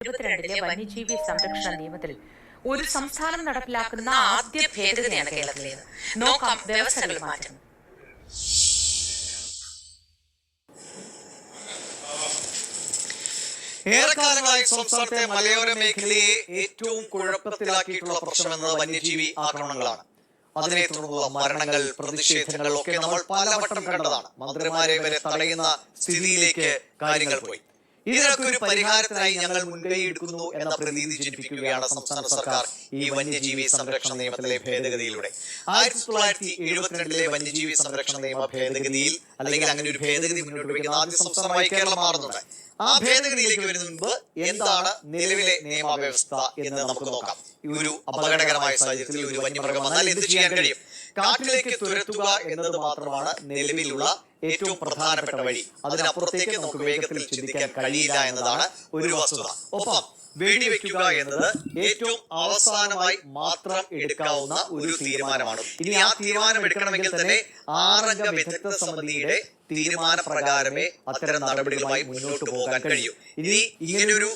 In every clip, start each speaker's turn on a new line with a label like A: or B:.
A: ഇരുപത്തിരണ്ടിലെ വന്യജീവി സംരക്ഷണ നിയമത്തിൽ ഒരു സംസ്ഥാനം നടപ്പിലാക്കുന്ന ആദ്യ ഭേദഗതിയാണ് കേരളത്തിലേത്. നോക്കാം വ്യവസ്ഥകൾ മാറ്റം
B: ഏറെക്കാലങ്ങളായി സംസ്ഥാനത്തെ മലയോര മേഖലയെ ഏറ്റവും കുഴപ്പത്തിലാക്കിയിട്ടുള്ള പ്രശ്നമെന്നത് വന്യജീവി ആക്രമണങ്ങളാണ്. അതിനെ തുടർന്നുള്ള മരണങ്ങൾ പ്രതിഷേധങ്ങൾ ഒക്കെ നമ്മൾ പലവട്ടം കണ്ടതാണ്. മന്ത്രിമാരെ വരെ തടയുന്ന സ്ഥിതിയിലേക്ക് കാര്യങ്ങൾ പോയി. ഇതിനൊക്കെ ഒരു പരിഹാരത്തിനായി ഞങ്ങൾ മുൻകൈ എടുക്കുന്നു എന്ന പ്രതീതി ജനിപ്പിക്കുകയാണ് സംസ്ഥാന സർക്കാർ ഈ വന്യജീവി സംരക്ഷണ നിയമത്തിലെ ഭേദഗതിയിലൂടെ. ആയിരത്തി തൊള്ളായിരത്തി എഴുപത്തിരണ്ടിലെ വന്യജീവി സംരക്ഷണ നിയമ ഭേദഗതിയിൽ അല്ലെങ്കിൽ അങ്ങനെ ഒരു ഭേദഗതി മുന്നോട്ട് വയ്ക്കുന്ന ആദ്യ സംസ്ഥാനമായി കേരളം മാറുന്നുണ്ട്. ആ ഭേദഗതിയിലേക്ക് വരുന്ന മുമ്പ് എന്താണ്? നിലവിലെ നിയമവ്യവസ്ഥ എന്ന് നമുക്ക് നോക്കാം. ഈ ഒരു അപകടകരമായ സാഹചര്യത്തിൽ ഒരു വന്യമൃഗം വന്നാൽ എന്ത് ചെയ്യാൻ കഴിയും? കാട്ടിലേക്ക് തുരത്തുക എന്നത് മാത്രമാണ് നിലവിലുള്ള ഏറ്റവും പ്രധാനപ്പെട്ട വഴി. അതിനപ്പുറത്തേക്ക് നമുക്ക് വേഗത്തിൽ ചിന്തിക്കാൻ കഴിയില്ല എന്നതാണ് ഒരു വസ്തുത. ഒപ്പം വെടിവെക്കുക എന്നത് ഏറ്റവും അവസാനമായി മാത്രം എടുക്കാവുന്ന ഒരു തീരുമാനമാണ്. ഇനി ആ തീരുമാനം എടുക്കണമെങ്കിൽ തന്നെ ആറംഗ വിദഗ്ധ സമിതിയുടെ തീരുമാനപ്രകാരമേ അത്തരം നടപടികളുമായി മുന്നോട്ട് പോകാൻ കഴിയൂ. ഇനി ഇങ്ങനൊരു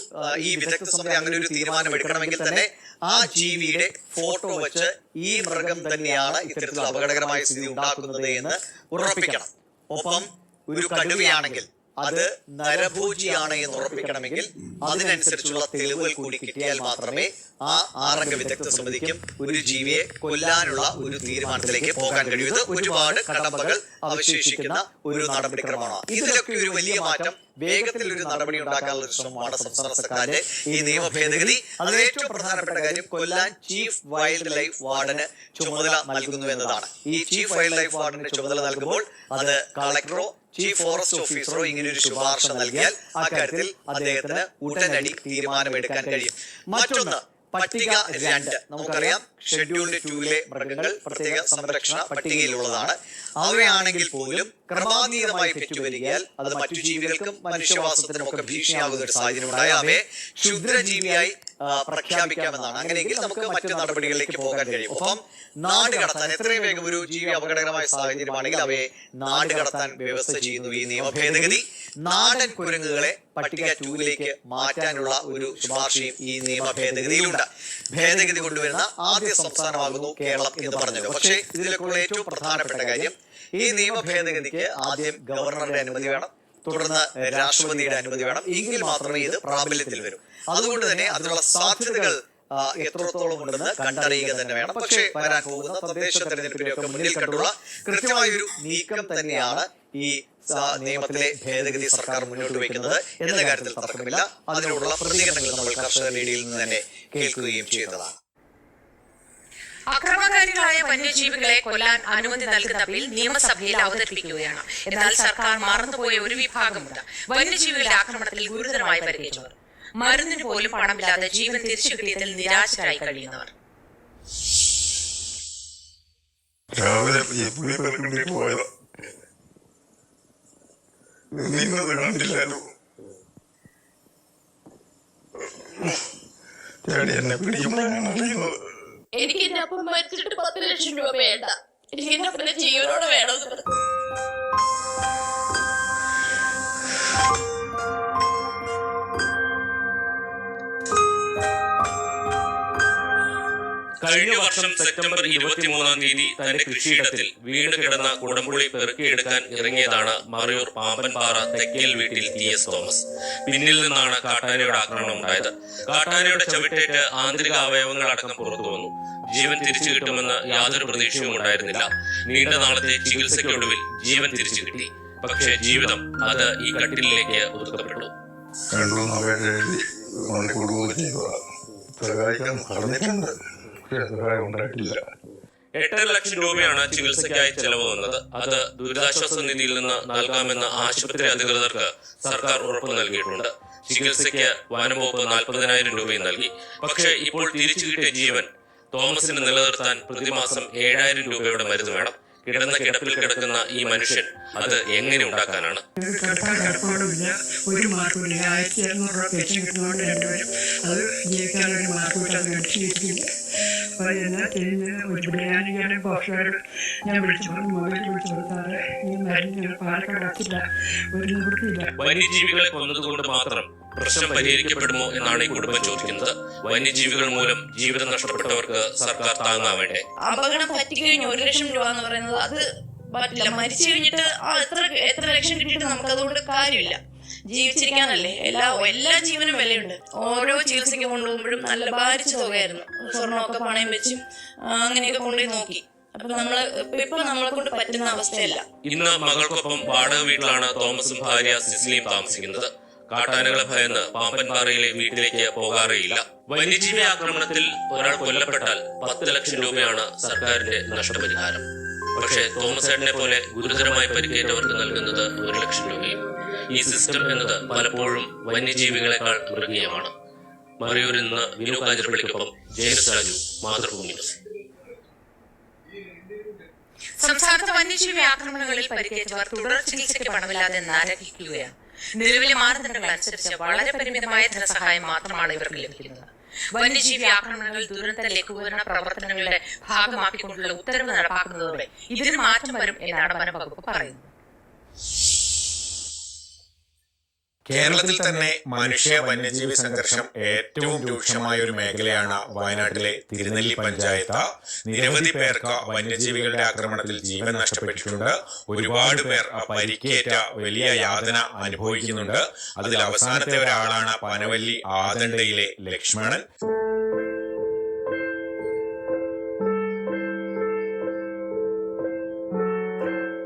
B: ഈ വിദഗ്ധ സമിതി അങ്ങനെ ഒരു തീരുമാനം എടുക്കണമെങ്കിൽ തന്നെ ആ ജീവിയുടെ ഫോട്ടോ വെച്ച് ഈ മൃഗം തന്നെയാണ് ഇത്തരത്തിൽ അപകടകരമായ സ്ഥിതി ഉണ്ടാക്കുന്നത് എന്ന് ഉറപ്പിക്കണം. ഒപ്പം ഒരു കടുവയാണെങ്കിൽ അത് നരഭോജിയാണ് എന്ന് ഉറപ്പിക്കണമെങ്കിൽ അതിനനുസരിച്ചുള്ള തെളിവുകൾ കൂടി കിട്ടിയാൽ മാത്രമേ ആ ആറംഗ വിദഗ്ധ സമിതിക്കും ഒരു ജീവിയെ കൊല്ലാനുള്ള ഒരു തീരുമാനത്തിലേക്ക് പോകാൻ കഴിയൂ ഇത് ഒരുപാട് കടമ്പകൾ അവശേഷിക്കുന്ന ഒരു നടപടിക്രമമാണ്. ഇതിലൊക്കെ ഒരു വലിയ മാറ്റം വേഗത്തിൽ ഒരു നടപടി ഉണ്ടാക്കാനുള്ള ശ്രമമാണ് സംസ്ഥാന സർക്കാരിന്റെ ഈ നിയമ ഭേദഗതി. അതിൽ ഏറ്റവും പ്രധാനപ്പെട്ട കാര്യം കൊല്ലാൻ ചീഫ് വൈൽഡ് ലൈഫ് വാർഡന് ചുമതല നൽകുന്നു എന്നതാണ്. ഈ ചീഫ് വൈൽഡ് ലൈഫ് വാർഡന് ചുമതല നൽകുമ്പോൾ അത് കളക്ടറോ ചീഫ് ഫോറസ്റ്റ് ഓഫീസറോ ഇങ്ങനെ ഒരു ശുപാർശ നൽകിയാൽ അക്കാര്യത്തിൽ അദ്ദേഹത്തിന് ഉടനടി തീരുമാനമെടുക്കാൻ കഴിയും. മറ്റൊന്ന് പട്ടിക രണ്ട്. നമുക്കറിയാം ഷെഡ്യൂൾഡ് ടൂവിലെ മൃഗങ്ങൾ പ്രത്യേക സംരക്ഷണ പട്ടികയിലുള്ളതാണ്. അവയാണെങ്കിൽ പോലും ക്രമാതീതമായി പെറ്റുവരികയാൽ അത് മറ്റു ജീവികൾക്കും മനുഷ്യവാസത്തിനും ഒക്കെ ഭീഷണിയാകുന്ന ഒരു സാഹചര്യം ഉണ്ടായ അവയെ ക്ഷുദ്രജീവിയായി പ്രഖ്യാപിക്കാമെന്നാണ്. അങ്ങനെയെങ്കിൽ നമുക്ക് മറ്റു നടപടികളിലേക്ക് പോകാൻ കഴിയും. ഒപ്പം നാട് കടത്താൻ എത്രയും വേഗം ഒരു ജീവി അപകടകരമായ സാഹചര്യമാണെങ്കിൽ അവയെ നാട് കടത്താൻ വ്യവസ്ഥ ചെയ്യുന്നു ഈ നിയമ ഭേദഗതി നാടൻ കുരങ്ങുകളെ പട്ടിക ടൂവിലേക്ക് മാറ്റാനുള്ള ഒരു ശുപാർശയും ഈ നിയമ ഭേദഗതിയിലുണ്ട്. ഭേദഗതി കൊണ്ടുവരുന്ന ആദ്യ സംസ്ഥാനമാകുന്നു കേരളം എന്ന് പറഞ്ഞല്ലോ പക്ഷേ ഇതിലൊക്കെയുള്ള ഏറ്റവും പ്രധാനപ്പെട്ട കാര്യം ഈ നിയമ ഭേദഗതിക്ക് ആദ്യം ഗവർണറുടെ അനുമതി വേണം. തുടർന്ന് രാഷ്ട്രപതിയുടെ അനുമതി വേണം. എങ്കിൽ മാത്രമേ ഇത് പ്രാബല്യത്തിൽ വരൂ. അതുകൊണ്ട് തന്നെ അതിനുള്ള സാധ്യതകൾ എത്രത്തോളം ഉണ്ടെന്ന് കണ്ടറിയുക തന്നെ വേണം. പക്ഷേ വരാൻ പോകുന്ന തദ്ദേശ തെരഞ്ഞെടുപ്പിനെയൊക്കെ മുന്നിൽ കണ്ടുള്ള കൃത്യമായ ഒരു നീക്കം തന്നെയാണ് ഈ നിയമത്തിലെ ഭേദഗതി സർക്കാർ മുന്നോട്ട് വയ്ക്കുന്നത് എന്ന കാര്യത്തിൽ തർക്കമില്ല. അതിനുള്ള പ്രതികരണങ്ങൾ നമ്മൾ കർഷക റേഡിയോയിൽ നിന്ന് തന്നെ കേൾക്കുകയും ചെയ്തതാണ്.
A: അക്രമകാരികളായ വന്യജീവികളെ കൊല്ലാൻ അനുമതി നൽകുന്ന ബിൽ നിയമസഭയിൽ അവതരിപ്പിക്കുകയാണ്. എന്നാൽ സർക്കാർ മറന്നുപോയ ഒരു വിഭാഗമുണ്ട്. വന്യജീവികളുടെ ആക്രമണത്തിൽ ഗുരുതരമായി പരിഗണിച്ചവർ മരുന്നിന് പോലും പണമില്ലാതെ ജീവൻ തിരിച്ചു കിട്ടിയതിൽ നിരാശരായി കഴിയുന്നവർ.
C: രാവിലെ എന്നെ പിടിക്കുമ്പോഴാണ് അറിയുന്നത്.
D: എനിക്ക് എന്റെ അപ്പം മരിച്ചിട്ട് പത്ത് ലക്ഷം രൂപ വേണ്ട. എനിക്ക് എന്റെ അപ്പനെ
E: കഴിഞ്ഞ വർഷം സെപ്റ്റംബർ ഇരുപത്തിമൂന്നാം തീയതി തന്റെ കൃഷിയിടത്തിൽ വീട് കിടന്ന കുടമ്പുളി പെറുക്കിയെടുക്കാൻ ഇറങ്ങിയതാണ് മറയൂർ പാമ്പൻപാറ തെക്കേൽ വീട്ടിൽ ടി എസ് തോമസ്. പിന്നിൽ നിന്നാണ് കാട്ടാനയുടെ ആക്രമണം ഉണ്ടായത്. കാട്ടാനയുടെ ചവിട്ടേറ്റ് ആന്തരിക അവയവങ്ങൾ അടക്കം പുറത്തു വന്നു. ജീവൻ തിരിച്ചു കിട്ടുമെന്ന് യാതൊരു പ്രതീക്ഷയും ഉണ്ടായിരുന്നില്ല. നീണ്ട നാളത്തെ ചികിത്സയ്ക്കൊടുവിൽ ജീവൻ തിരിച്ചു കിട്ടി. പക്ഷേ ജീവിതം അത് ഈ കട്ടിലേക്ക് ഒതുക്കപ്പെട്ടു.
C: രണ്ടു സഹായിക്കാൻ പറഞ്ഞിട്ടുണ്ട് ഉണ്ടായിട്ടില്ല.
E: എട്ടര ലക്ഷം രൂപയാണ് ചികിത്സയ്ക്കായി ചെലവ് വന്നത്. അത് ദുരിതാശ്വാസ നിധിയിൽ നിന്ന് നൽകാമെന്ന് ആശുപത്രി അധികൃതർക്ക് സർക്കാർ ഉറപ്പ് നൽകിയിട്ടുണ്ട്. ചികിത്സയ്ക്ക് വനംവകുപ്പ് നാൽപ്പതിനായിരം രൂപയും നൽകി. പക്ഷേ ഇപ്പോൾ തിരിച്ചു കിട്ടിയ ജീവൻ തോമസിന് നിലനിർത്താൻ പ്രതിമാസം ഏഴായിരം രൂപയുടെ മരുന്ന് വേണം. കിടന്ന കിടപ്പിൽ കിടക്കുന്ന ഈ മനുഷ്യൻ അത് എങ്ങനെ ഉണ്ടാക്കാനാണ്?
F: ഒരു മാർക്കുമില്ല ആയിരത്തി ഇരുന്നൂറ് രൂപ പെൻഷൻ കിട്ടുന്നതുകൊണ്ട് രണ്ടുപേരും അത് അപ്പോൾ എന്നാ ചെയ്യുന്നത് ഒരു ബിരിയാണിക്കാരെ ബോക്സുകാരോട് ഞാൻ വിളിച്ചു പറഞ്ഞു മൊബൈൽ വിളിച്ചു കൊടുത്താറ് ഈ മരുന്ന് പാലക്കാട് ഒരു നിവൃത്തിയില്ല.
E: വന്യജീവികളെ കൊന്നതുകൊണ്ട് മാത്രം പ്രശ്നം പരിഹരിക്കപ്പെടുമോ എന്നാണ് ഈ കുടുംബം ചോദിക്കുന്നത്. വന്യജീവികൾ മൂലം ജീവിതം നഷ്ടപ്പെട്ടവർക്ക് സർക്കാർ താങ്ങാവേണ്ടേ
D: അപകടം പറ്റിക്കഴിഞ്ഞ് ഒരു ലക്ഷം രൂപ എന്ന് പറയുന്നത് അത് പറ്റില്ല. മരിച്ചു കഴിഞ്ഞിട്ട് ആ എത്ര എത്ര ലക്ഷം കിട്ടിയിട്ട് നമുക്ക് അതുകൊണ്ട് കാര്യമില്ല. ജീവിച്ചിരിക്കാനല്ലേ? എല്ലാ എല്ലാ ജീവനും വിലയുണ്ട്. ഓരോ ചികിത്സയ്ക്ക് കൊണ്ടുപോകുമ്പോഴും നല്ല ഭാരിച്ച തുകയായിരുന്നു സ്വർണമൊക്കെ പണയം വെച്ചും അങ്ങനെയൊക്കെ കൊണ്ടുപോയി നോക്കി. അപ്പൊ നമ്മൾ ഇപ്പൊ നമ്മളെ കൊണ്ട് പറ്റുന്ന അവസ്ഥയല്ല.
E: ഇന്ന് മകൾക്കൊപ്പം വാടക വീട്ടിലാണ് തോമസും ഭാര്യ സിസിലിയും താമസിക്കുന്നത്. കാട്ടാനകളെ ഭയന്ന് പാമ്പൻപാറയിലെ വീട്ടിലേക്ക് പോകാറേയില്ല. വന്യജീവി ആക്രമണത്തിൽ ഒരാൾ കൊല്ലപ്പെട്ടാൽ പത്ത് ലക്ഷം രൂപയാണ് സർക്കാരിന്റെ നഷ്ടപരിഹാരം. പക്ഷേ തോമസ് ഏട്ടനെ പോലെ ഗുരുതരമായി പരിക്കേറ്റവർക്ക് നൽകുന്നത് ഒരു ലക്ഷം രൂപയും ഈ സിസ്റ്റം എന്നത് പലപ്പോഴും വന്യജീവികളെക്കാൾ മൃഗീയമാണ്. മറയൂരിൽ നിന്ന് വിനു കാഞ്ഞിരപ്പള്ളിക്കൊപ്പം ജയസ് രാജു മാതൃഭൂമി
A: സംസ്ഥാനത്ത് വന്യജീവി ആക്രമണങ്ങളിൽ പരിക്കേറ്റവർ തുടർ ചികിത്സയ്ക്ക് പണമില്ലാതെ നരകിക്കുകയാണ്. നിലവിലെ മാനദണ്ഡങ്ങൾ അനുസരിച്ച് വളരെ പരിമിതമായ ധനസഹായം മാത്രമാണ് ഇവർക്ക് ലഭിക്കുന്നത്. വന്യജീവി ആക്രമണങ്ങൾ ദുരന്ത ലഘൂകരണ പ്രവർത്തനങ്ങളുടെ ഭാഗമാക്കിക്കൊണ്ടുള്ള ഉത്തരവ് നടപ്പാക്കുന്നതോടെ ഇതിന് മാറ്റം വരും എന്നാണ് വനംവകുപ്പ് പറയുന്നത്.
G: കേരളത്തിൽ തന്നെ മനുഷ്യ വന്യജീവി സംഘർഷം ഏറ്റവും രൂക്ഷമായ ഒരു മേഖലയാണ് വയനാട്ടിലെ തിരുനെല്ലി പഞ്ചായത്ത്. നിരവധി പേർക്ക് വന്യജീവികളുടെ ആക്രമണത്തിൽ ജീവൻ നഷ്ടപ്പെട്ടിട്ടുണ്ട്. ഒരുപാട് പേർ പരിക്കേറ്റ വലിയ യാതന അനുഭവിക്കുന്നുണ്ട്. അതിൽ അവസാനത്തെ ഒരാളാണ് പനവല്ലി ആദണ്ടയിലെ ലക്ഷ്മണൻ.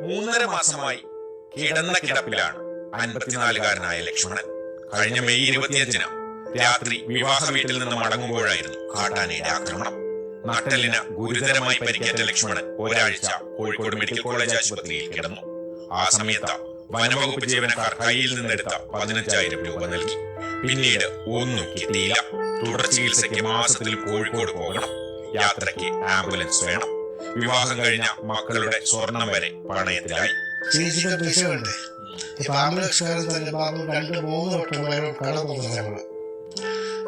G: മൂന്നര മാസമായി കിടന്ന കിടപ്പിലാണ്. അൻപത്തിനാലുകാരനായ ലക്ഷ്മണൻ കഴിഞ്ഞ മെയ് ഇരുപത്തിയഞ്ചിന് രാത്രി വിവാഹ വീട്ടിൽ നിന്ന് മടങ്ങുമ്പോഴായിരുന്നു കാട്ടാനയുടെ ആക്രമണം. നട്ടലിന് ഗുരുതരമായി പരിക്കേറ്റ ലക്ഷ്മണൻ ഒരാഴ്ച കോഴിക്കോട് മെഡിക്കൽ കോളേജ് ആശുപത്രിയിൽ കിടന്നു. ആ സമയത്ത് വനവകുപ്പ് ജീവനക്കാർ കയ്യിൽ നിന്നെടുത്ത പതിനഞ്ചായിരം രൂപ നൽകി. പിന്നീട് ഒന്നും കിട്ടിയില്ല. തുടർ ചികിത്സയ്ക്ക് മാസത്തിൽ കോഴിക്കോട് പോകണം. യാത്രയ്ക്ക് ആംബുലൻസ് വേണം. വിവാഹം കഴിഞ്ഞ മക്കളുടെ സ്വർണം വരെ പണയത്തിലായി.
H: രണ്ട് മൂന്ന് വട്ടം വരെ കടം പോകുന്നതാണ്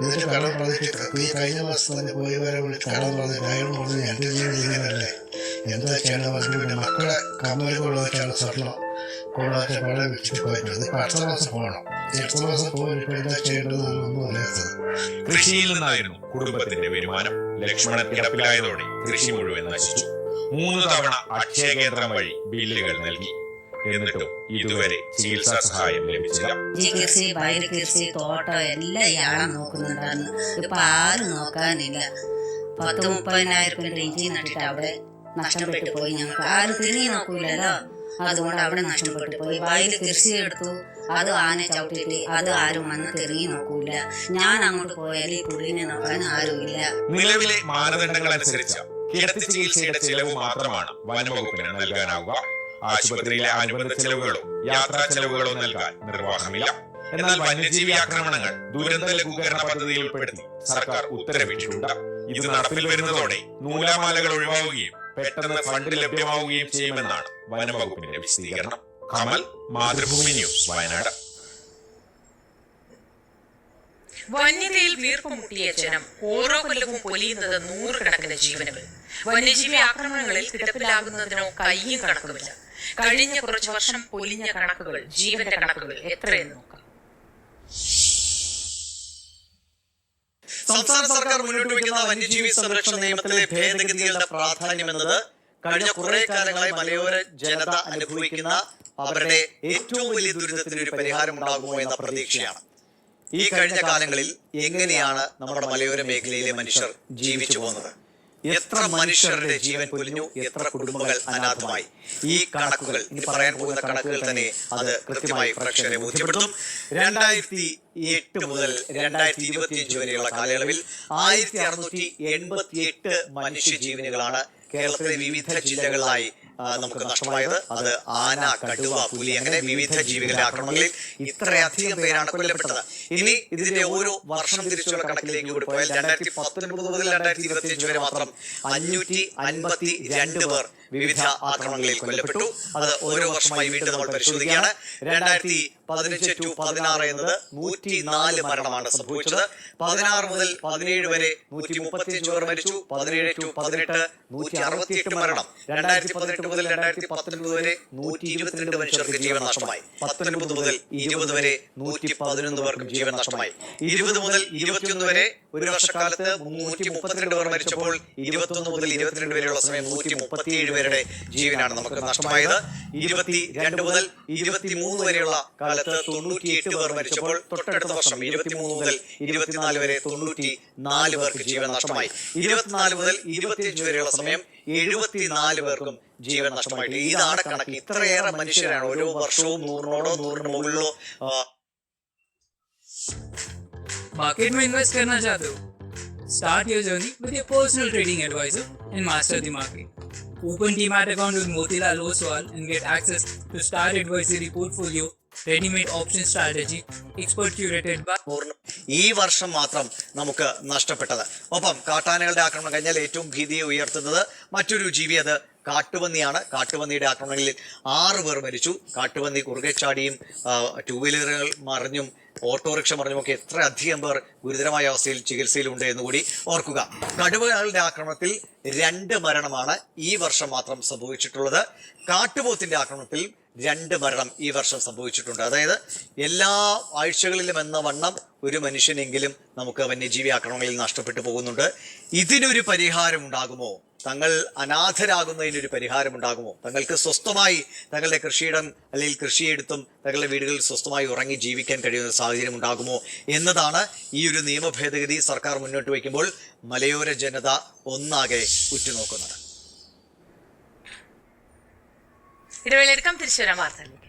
H: എന്നിട്ട് കടം പറഞ്ഞിട്ട് ഈ കഴിഞ്ഞ മാസം തന്നെ പോയി വരെ കടം പറഞ്ഞിട്ട് അയാൾ പറഞ്ഞു എന്റെ ജീവിതം ഇങ്ങനെയല്ലേ എന്താ ചെയ്യണം മക്കളെ കമ്മൽ കൊണ്ടുവച്ച പണം വെച്ചിട്ട് പോയിട്ട് ഇതിപ്പോൾ അടുത്ത മാസം പോകണം. അടുത്ത മാസം പോയിട്ട് എന്താ ചെയ്യേണ്ടതെന്നാണ് ഒന്നും അറിയാത്തത്.
G: കൃഷിയിൽ നിന്നായിരുന്നു കുടുംബത്തിന്റെ വരുമാനം. ലക്ഷ്മണൻ കിടപ്പിലായതോടെ കൃഷി മുഴുവൻ നശിച്ചു. മൂന്ന് തവണ അക്ഷയ കേന്ദ്രം വഴി ബില്ലുകൾ നൽകി. എന്നിട്ടും ഇതുവരെ ചികിത്സാ സഹായം ലഭിച്ചില്ല.
I: ഈ കൃഷി വയറ് കൃഷി തോട്ടം എല്ലാം ഇയാളെ നോക്കുന്നുണ്ടായിരുന്നു. ഇപ്പൊ ആരും നോക്കാനില്ല. പത്ത് മുപ്പതിനായിരം രൂപ ഇഞ്ചി നട്ടിട്ട് അവിടെ നഷ്ടപ്പെട്ടു പോയി ഞങ്ങൾക്ക്. ആരും തിരിഞ്ഞു നോക്കൂലല്ലോ. അതുകൊണ്ട് അവിടെ നഷ്ടപ്പെട്ടു പോയി. വായിൽ കൃഷി എടുത്തു. അത് ആന ചവിട്ടിട്ട് അത് ആരും വന്ന് തിരിഞ്ഞു നോക്കൂല. ഞാൻ അങ്ങോട്ട് പോയാൽ ഈ പുള്ളിനെ നോക്കാൻ ആരുമില്ല.
G: നിലവിലെ മാനദണ്ഡങ്ങൾ അനുസരിച്ച് കിടത്തി ചികിത്സയുടെ ചെലവ് മാത്രമാണ് വനംവകുപ്പിന് നൽകാനാവുക. ആശുപത്രിയിലെ അനുബന്ധ ചെലവുകളോ യാത്രാ ചെലവുകളോ നൽകാൻ നിർവാഹമില്ല. എന്നാൽ വന്യജീവി ആക്രമണങ്ങൾ ദുരന്ത ലഘൂകരണ പദ്ധതിയിൽ ഉൾപ്പെടുത്തി സർക്കാർ ഉത്തരവിട്ടിട്ടുണ്ട്. ഇത് നടപ്പിൽ വരുന്നതോടെ നൂലാമാലകൾ ഒഴിവാവുകയും പെട്ടെന്ന് ഫണ്ട് ലഭ്യമാവുകയും ചെയ്യുമെന്നാണ് വനംവകുപ്പിന്റെ വിശദീകരണം. കമൽ മാതൃഭൂമി ന്യൂസ് വയനാട്.
A: വന്യതയിൽ വീർപ്പ് മുട്ടിയ ജനം ഓരോ കൊല്ലവും പൊലിയുന്നത് നൂറുകണക്കിന് ജീവനുകൾ. വന്യജീവി ആക്രമണങ്ങളിൽ കിടപ്പിലാകുന്നതിനോ കയ്യും കണക്കുമില്ല. കഴിഞ്ഞ കുറച്ചു വർഷം പൊലിഞ്ഞ കണക്കുകൾ ജീവന്റെ കണക്കുകൾ എത്രയെന്ന് നോക്കാം.
B: സംസ്ഥാന സർക്കാർ മുന്നോട്ട് വയ്ക്കുന്ന വന്യജീവി സംരക്ഷണ നിയമത്തിലെ ഭേദഗതികളുടെ പ്രാധാന്യം എന്നത് കഴിഞ്ഞ കുറെ കാലങ്ങളായി മലയോര ജനത അനുഭവിക്കുന്ന അവരുടെ ഏറ്റവും വലിയ ദുരിതത്തിന് ഒരു പരിഹാരം ഉണ്ടാകുമോ എന്ന പ്രതീക്ഷയാണ്. ഈ കഴിഞ്ഞ കാലങ്ങളിൽ എങ്ങനെയാണ് നമ്മുടെ മലയോര മേഖലയിലെ മനുഷ്യർ ജീവിച്ചു പോകുന്നത്? എത്ര മനുഷ്യരുടെ ജീവൻ പൊലിഞ്ഞു എത്ര കുടുംബങ്ങൾ അനാഥമായി. ഈ കണക്കുകൾ ഇനി പറയാൻ പോകുന്ന കണക്കുകൾ തന്നെ അത് കൃത്യമായി പ്രേക്ഷകരെ ബോധ്യപ്പെടുത്തും. രണ്ടായിരത്തി എട്ട് മുതൽ രണ്ടായിരത്തി ഇരുപത്തിയഞ്ച് വരെയുള്ള കാലയളവിൽ ആയിരത്തി അറുന്നൂറ്റി എൺപത്തി എട്ട് മനുഷ്യജീവനുകളാണ് കേരളത്തിലെ വിവിധ ജില്ലകളിലായി നമുക്ക് നഷ്ടമായത് അത് ആന കടുവ പുലി അങ്ങനെ വിവിധ ജീവികളുടെ ആക്രമണങ്ങളിൽ ഇത്രയധികം പേരാണ് കൊല്ലപ്പെട്ടത്. ഇനി ഇതിന്റെ ഓരോ വർഷം തിരിച്ചുള്ള കണക്കിലേക്ക് കൂടി പോയാൽ രണ്ടായിരത്തി പത്തൊൻപത് മുതൽ രണ്ടായിരത്തി ഇരുപത്തിയഞ്ച് വരെ മാത്രം അഞ്ഞൂറ്റി അൻപത്തി രണ്ട് പേർ വിവിധ ആക്രമണങ്ങളിൽ കൊല്ലപ്പെട്ടു. അത് ഓരോ വർഷമായി വീണ്ടും നമ്മൾ പരിശോധിക്കുകയാണ്. രണ്ടായിരത്തി പതിനഞ്ച് ടു പതിനാറ് എന്നത് നൂറ്റി നാല് മരണമാണ് സംഭവിച്ചത്. പതിനാറ് മുതൽ പതിനേഴ് വരെ നൂറ്റി മുപ്പത്തിയഞ്ച് പേർ മരിച്ചു. പതിനേഴ് ടു പതിനെട്ട് നൂറ്റി അറുപത്തിയെട്ട് മരണം. രണ്ടായിരത്തി പതിനെട്ട് മുതൽ രണ്ടായിരത്തി പത്തൊൻപത് വരെ നൂറ്റി ഇരുപത്തിരണ്ട് മനുഷ്യർക്ക് ജീവൻ നഷ്ടമായി. പത്തൊൻപത് മുതൽ ഇരുപത് വരെ നൂറ്റി പതിനൊന്ന് പേർക്കും ജീവൻ നഷ്ടമായി. ഇരുപത് മുതൽ ഇരുപത്തിയൊന്ന് വരെ ഒരു വർഷക്കാലത്ത് നൂറ്റി മുപ്പത്തിരണ്ട് പേർ മരിച്ചപ്പോൾ ഇരുപത്തൊന്ന് മുതൽ ഇരുപത്തിരണ്ട് വരെയുള്ള സമയം നൂറ്റി മുപ്പത്തിയേഴ് പേരുടെ ജീവനാണ് നമുക്ക് നഷ്ടമായത് ഇരുപത്തി രണ്ട് മുതൽ ഇരുപത്തിമൂന്ന് വരെയുള്ള കാലത്ത് തൊണ്ണൂറ്റിയെട്ട് പേർ മരിച്ചപ്പോൾ തൊട്ടടുത്ത വർഷം ഇരുപത്തിമൂന്ന് മുതൽ ഇരുപത്തിനാല് വരെ തൊണ്ണൂറ്റി നാല് പേർക്ക് ജീവൻ നഷ്ടമായി ഇരുപത്തിനാല് മുതൽ ഇരുപത്തിയഞ്ച് വരെയുള്ള സമയം എഴുപത്തിനാല് പേർക്കും ജീവൻ നഷ്ടമായിട്ട് ഇതാണ് കണക്ക് ഇത്രയേറെ മനുഷ്യരാണ് ഓരോ വർഷവും നൂറിനോടോ നൂറിന് മുകളിലോ ആ,
J: मार्केट में इन्वेस्ट करना चाहते हो start your journey with your personal trading adviser and master the market Open Demat account with Motilal Oswal and get access to Star Advisory Portfolio, Readymade Option Strategy, Expert Curated by
B: ഈ വർഷം മാത്രം നമുക്ക് നഷ്ടപ്പെട്ടത്. ഒപ്പം കാട്ടാനകളുടെ ആക്രമണം കഴിഞ്ഞാൽ ഏറ്റവും ഭീതിയെ ഉയർത്തുന്നത് മറ്റൊരു ജീവി അത് കാട്ടുപന്നിയാണ്. കാട്ടുപന്നിയുടെ ആക്രമണങ്ങളിൽ ആറ് പേർ മരിച്ചു. കാട്ടുപന്നി കുറുകെ ചാടിയും ടൂ വീലറുകൾ മറിഞ്ഞും ഓട്ടോറിക്ഷ മറിഞ്ഞുമൊക്കെ എത്ര അധികം പേർ ഗുരുതരമായ അവസ്ഥയിൽ ചികിത്സയിലുണ്ട് എന്ന് കൂടി ഓർക്കുക. കടുവകളുടെ ആക്രമണത്തിൽ രണ്ട് മരണമാണ് ഈ വർഷം മാത്രം സംഭവിച്ചിട്ടുള്ളത്. കാട്ടുപോത്തിന്റെ ആക്രമണത്തിൽ രണ്ട് മരണം ഈ വർഷം സംഭവിച്ചിട്ടുണ്ട്. അതായത് എല്ലാ ആഴ്ചകളിലും എന്ന വണ്ണം ഒരു മനുഷ്യനെങ്കിലും നമുക്ക് വന്യജീവി ആക്രമണങ്ങളിൽ നഷ്ടപ്പെട്ടു പോകുന്നുണ്ട്. ഇതിനൊരു പരിഹാരം ഉണ്ടാകുമോ? തങ്ങൾ അനാഥരാകുന്നതിനൊരു പരിഹാരം ഉണ്ടാകുമോ? തങ്ങൾക്ക് സ്വസ്ഥമായി തങ്ങളുടെ കൃഷിയിടം അല്ലെങ്കിൽ കൃഷിയെടുത്തും തങ്ങളുടെ വീടുകളിൽ സ്വസ്ഥമായി ഉറങ്ങി ജീവിക്കാൻ കഴിയുന്ന സാഹചര്യം ഉണ്ടാകുമോ എന്നതാണ് ഈ ഒരു നിയമ ഭേദഗതി സർക്കാർ മുന്നോട്ട് വയ്ക്കുമ്പോൾ മലയോര ജനത ഒന്നാകെ ഉറ്റുനോക്കുന്നത്.
A: ഇടവേളെടുക്കാം തിരിച്ചു വരാം വാർത്തകളിലേക്ക്